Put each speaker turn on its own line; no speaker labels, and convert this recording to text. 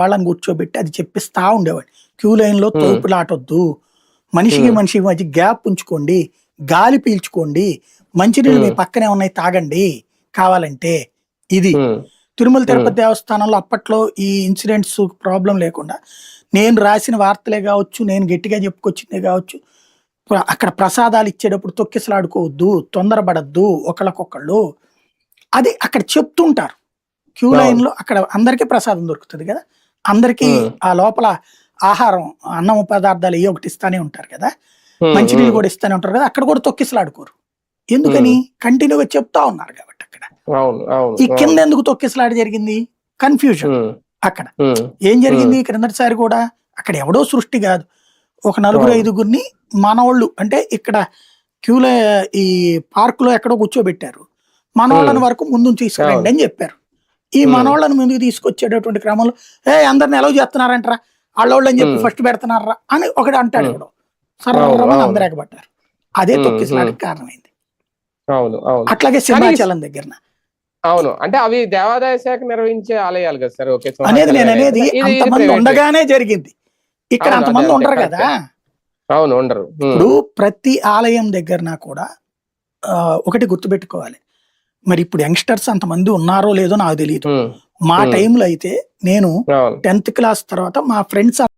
వాళ్ళని కూర్చోబెట్టి అది చెప్పిస్తా ఉండేవాడిని. క్యూ లైన్లో తోపులాటొద్దు. మనిషికి. మనిషికి మధ్య గ్యాప్ ఉంచుకోండి. గాలి పీల్చుకోండి. మంచినీళ్ళు మీ. పక్కనే ఉన్నాయి తాగండి. కావాలంటే ఇది. తిరుమల తిరుపతి దేవస్థానంలో అప్పట్లో ఈ ఇన్సిడెంట్స్ ప్రాబ్లం లేకుండా నేను రాసిన వార్తలే కావచ్చు నేను గట్టిగా చెప్పుకొచ్చిందే కావచ్చు అక్కడ ప్రసాదాలు ఇచ్చేటప్పుడు తొక్కిసలాడుకోవద్దు తొందరపడద్దు ఒకళ్ళకొకళ్ళు. అది అక్కడ చెప్తుంటారు. క్యూ
అవును.
లైన్లో అక్కడ అందరికీ ప్రసాదం దొరుకుతుంది కదా. అందరికీ. ఆ. లోపల ఆహారం అన్నం పదార్థాలు ఏ ఒకటి ఇస్తానే ఉంటారు కదా? మంచినీళ్ళు కూడా ఇస్తానే ఉంటారు కదా? అక్కడ కూడా తొక్కిసలాడుకోరు. ఎందుకని? కంటిన్యూగా చెప్తా ఉన్నారు కాబట్టి అక్కడ. ఈ కింద ఎందుకు తొక్కిసలాట జరిగింది? కన్ఫ్యూజన్ అక్కడ. ఏం జరిగింది? క్రిందటిసారి కూడా అక్కడ ఎవడో సృష్టి కాదు. ఒక నలుగురు. ఐదుగురిని మనోళ్ళు అంటే ఇక్కడ క్యూలో ఈ పార్క్లో ఎక్కడో కూర్చోబెట్టారు. మనోళ్ళని
Hmm.
వరకు ముందు తీసుకురండి. అని చెప్పారు. ఈ. మనోళ్ళని ముందుకు తీసుకొచ్చేటటువంటి క్రమంలో ఏ అందరిని ఎలా చేస్తున్నారంటరా? వాళ్ళోళ్ళు అని చెప్పి. ఫస్ట్ పెడుతున్నారా? అని ఒకటి అంటాడు
అవును, అవును.
అందరు ఎగబట్టారు అదే తొక్కిసలాటకి కారణమైంది.
అవును అవును.
అట్లాగే సింహాచలం దగ్గర
అవును అంటే అవి దేవాదాయ శాఖ నిర్వహించే ఆలయాలు కదా సార్? ఓకే
అనేది నేను
అనేది.
అంతమంది. ఉండగానే జరిగింది. ఇక్కడ అంతమంది ఉండరు కదా?
అవును ఉండరు.
ఇప్పుడు ప్రతి ఆలయం దగ్గరన కూడా ఒకటి గుర్తుపెట్టుకోవాలి. మరి ఇప్పుడు యంగ్స్టర్స్ అంతమంది ఉన్నారో లేదో నాకు తెలియదు మా. టైంలో అయితే నేను టెన్త్ క్లాస్ తర్వాత మా ఫ్రెండ్స్